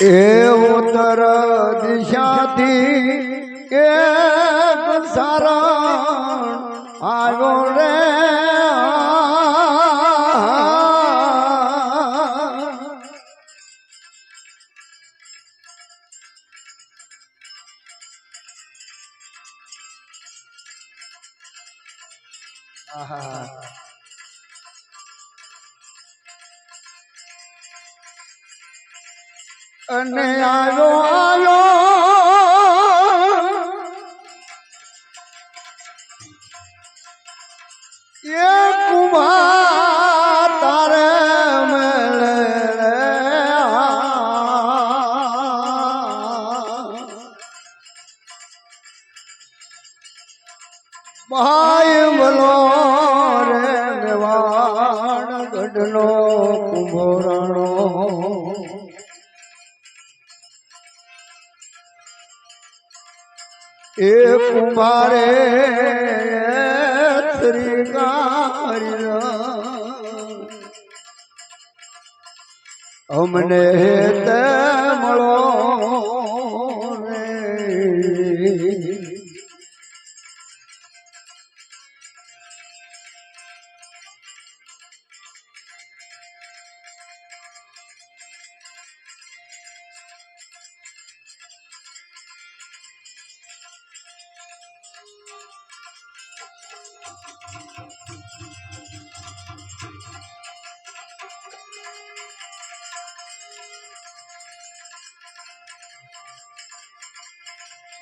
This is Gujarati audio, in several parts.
એ ઉત્તર દિશાથી એક સારા આવ્યો રે. અને આવ્યો આવ્યો એ કુમાર તારે મળે ભાઈ બોલો રે મેવાડ ગઢનો કુંભોરણો એ કુમારે શ્રીકાર્ય અમને તે મળો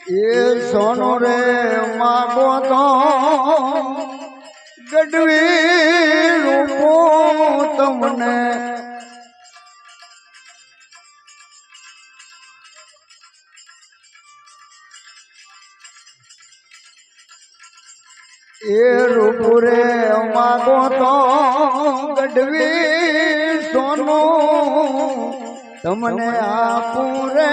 એ સોનો રે માગો તો ગઢવી રૂપો તમને એ રૂપ રે માગો તો ગઢવી સોનું. તમને આપું રે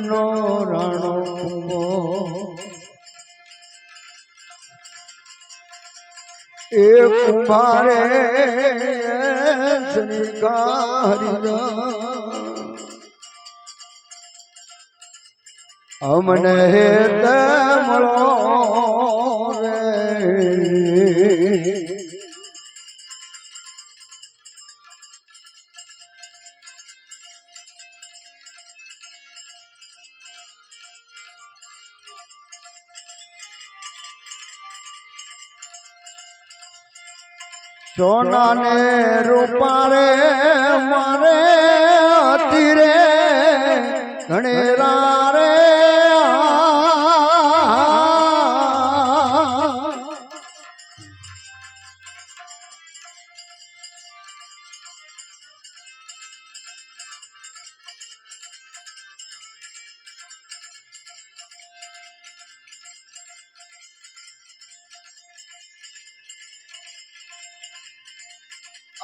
મેવાડ રણો એ કુંભારે અમને હે મળો સોના ને રૂપારે મારે અતિરે ઘણેરા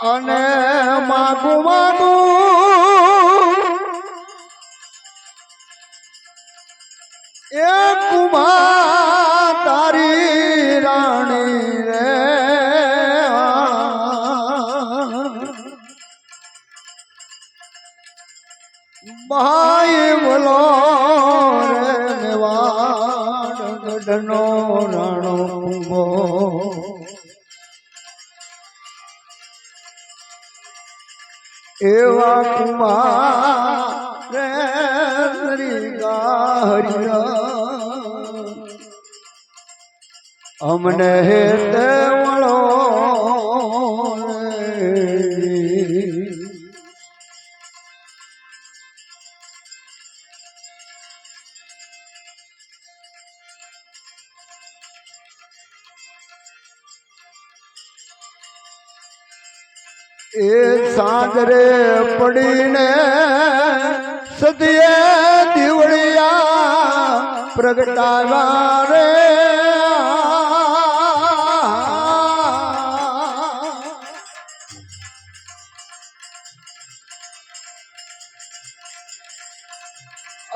અને માગુ માગુ. એ ભાઈ બોલો રે મેવાડ ગઢનો રાણો એવા કુમાર ગાહરિય અમને હે મળો સદીએ દીવડિયા પ્રગટાવા રે.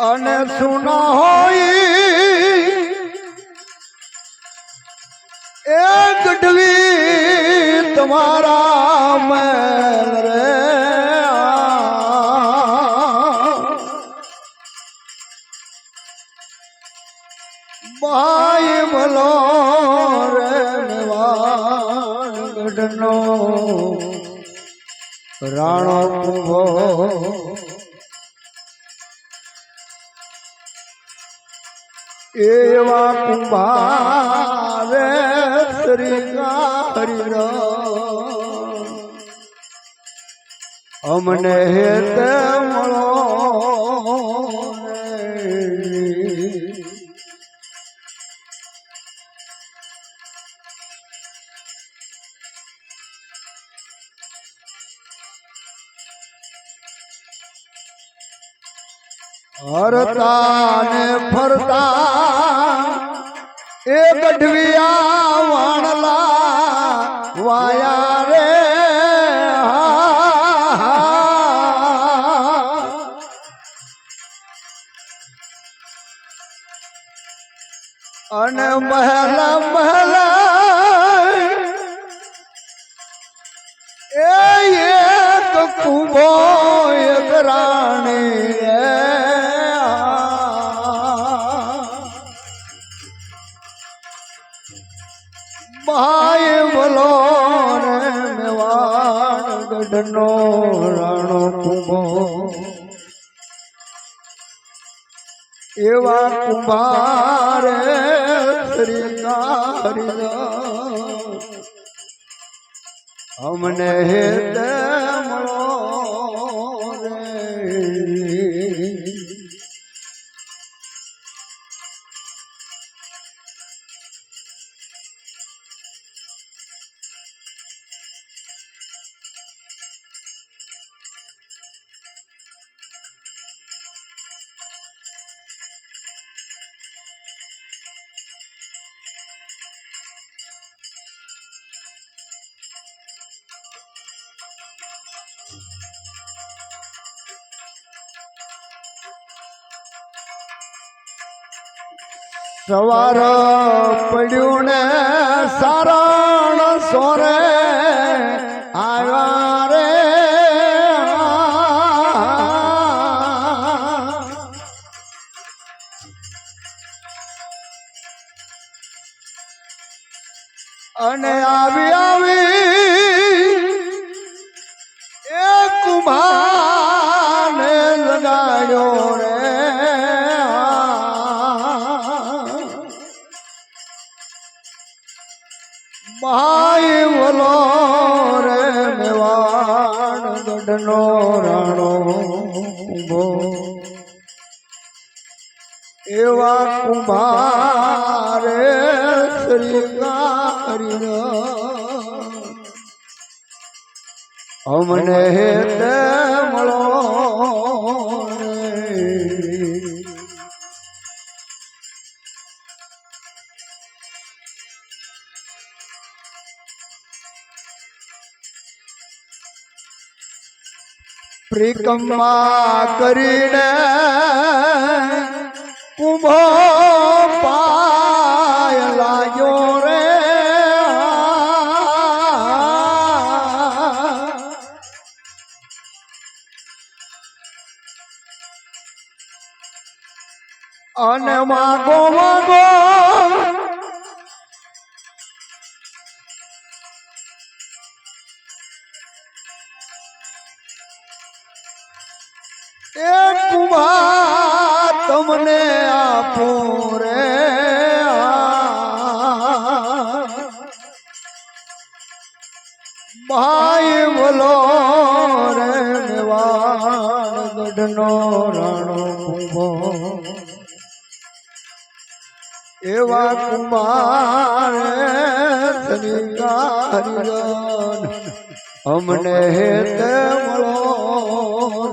અને સુના હોય એ ગઢવી તમારા મેં ગઢનો રાણો કુંભો. એવા કુંભારે શ્રીકારી અમને હેત મળો હરતા ને ફરતા એ ગઢવિયા વાણલા વાયા રે. અને મહેલ બાય ભલો રે મેવાડ ગઢનો રાણો કુંભો. એવા કુંભાર અમને હેત મળો રે. સવાર પડ્યું ને સારણ સોરે ભાઈ બોલો રે મેવાડ ગઢનો રાણો ઊભો એવા શ્રી અમને તે મળો રે. પ્રિકમા કરીને કુમાર, તમને આપું રે ભાઈ બોલો રે ગઢનો રાણો કુંભો. એવા કુમાર અમને હે મળો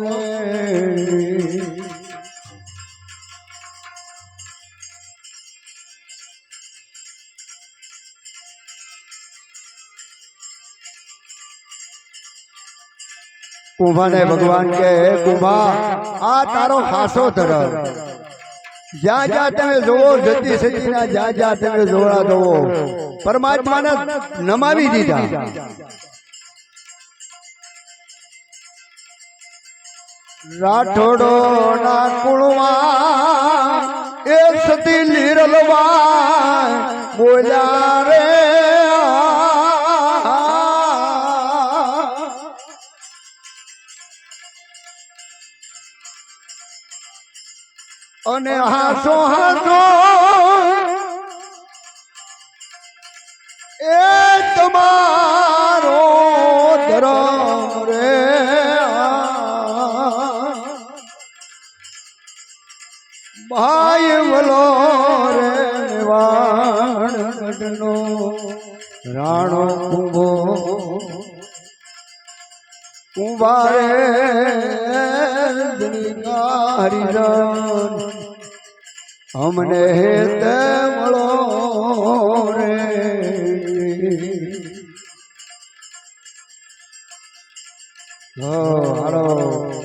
રે. કુંભાને ભગવાન કે કુંભા આ તારો ખાસો ધરમ જ્યાં જ્યાં તમે જોવો જતી સતીના જ્યાં જ્યાં તમે જોવા જોવો પરમાત્માને નમાવી દીધા. રાઠોડો ના કુળમાં એ સતી લીરલવા બોલ્યા હાસો હાસો એ તમારો ધરમ રે ભાઈ વલો રે વાણનો રાણો કુંભો. કુંભારે હરિજન અમને તે મળો રે. હાલો.